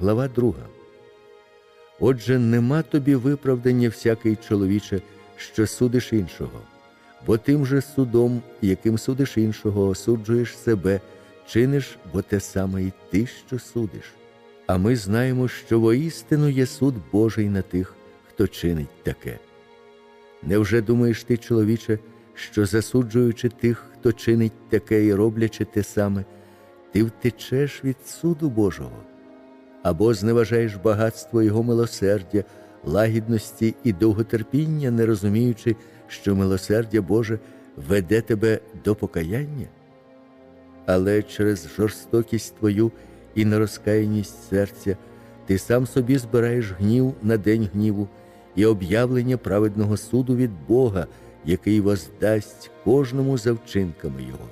глава 2. Отже, нема тобі виправдання всякий чоловіче, що судиш іншого, бо тим же судом, яким судиш іншого, осуджуєш себе, чиниш, бо те саме і ти, що судиш. А ми знаємо, що воістину є суд Божий на тих, хто чинить таке. Невже думаєш ти, чоловіче, що засуджуючи тих, хто чинить таке і роблячи те саме, ти втечеш від суду Божого? Або зневажаєш багатство Його милосердя, лагідності і довготерпіння, не розуміючи, що милосердя Боже веде тебе до покаяння? Але через жорстокість твою і нерозкаяність серця ти сам собі збираєш гнів на день гніву і об'явлення праведного суду від Бога, який воздасть кожному за вчинками Його.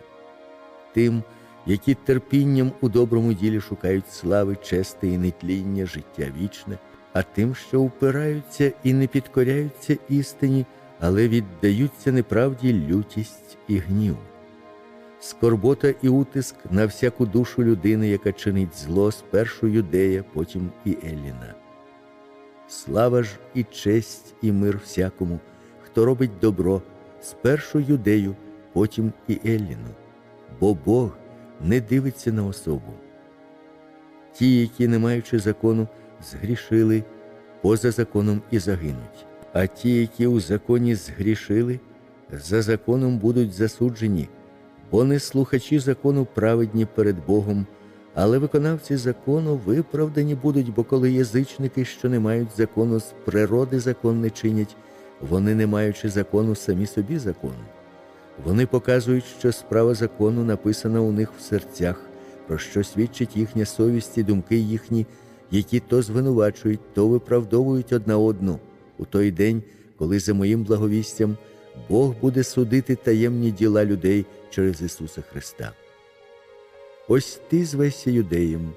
Тим, які терпінням у доброму ділі шукають слави, чести і нетління, життя вічне, а тим, що упираються і не підкоряються істині, але віддаються неправді лютість і гнів. Скорбота і утиск на всяку душу людини, яка чинить зло спершу юдея, потім і Еліна. Слава ж і честь, і мир всякому, хто робить добро, спершу юдею, потім і Елліну, бо Бог не дивиться на особу. Ті, які, не маючи закону, згрішили, поза законом і загинуть, а ті, які у законі згрішили, за законом будуть засуджені, бо не слухачі закону праведні перед Богом, але виконавці закону виправдані будуть, бо коли язичники, що не мають закону, з природи закон не чинять, вони, не маючи закону, самі собі закон. Вони показують, що справа закону написана у них в серцях, про що свідчить їхня совість і думки їхні, які то звинувачують, то виправдовують одна одну у той день, коли за моїм благовістям Бог буде судити таємні діла людей через Ісуса Христа. Ось ти звешся юдеєм,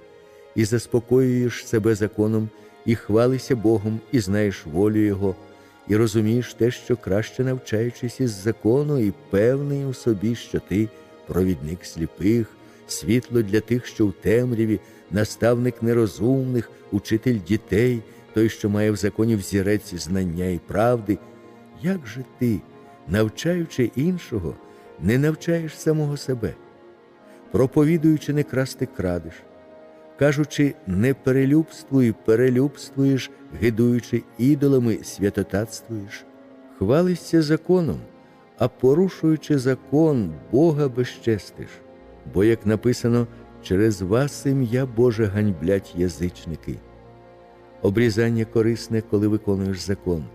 і заспокоюєш себе законом, і хвалися Богом, і знаєш волю Його, і розумієш те, що краще навчаючись із закону, і певний у собі, що ти провідник сліпих, світло для тих, що в темряві, наставник нерозумних, учитель дітей, той, що має в законі взірець знання і правди. Як же ти, навчаючи іншого, не навчаєш самого себе? проповідуючи не красти крадеш, кажучи, не перелюбствуй, перелюбствуєш, гидуючи ідолами, святотатствуєш, хвалишся законом, а порушуючи закон, Бога безчестиш, бо, як написано, через вас ім'я Боже ганьблять язичники. Обрізання корисне, коли виконуєш закон,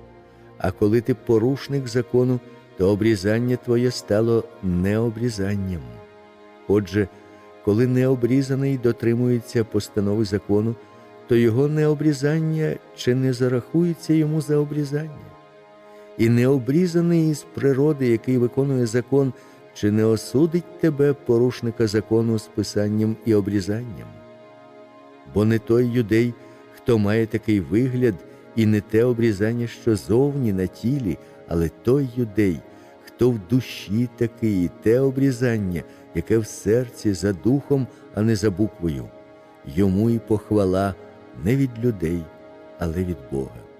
а коли ти порушник закону, то обрізання твоє стало необрізанням. Отже, коли необрізаний дотримується постанови закону, то його необрізання чи не зарахується йому за обрізання? І необрізаний із природи, який виконує закон, чи не осудить тебе порушника закону з писанням і обрізанням? Бо не той юдей, хто має такий вигляд, і не те обрізання, що зовні на тілі, але той юдей, хто в душі таки і те обрізання, яке в серці за духом, а не за буквою. Йому і похвала не від людей, але від Бога.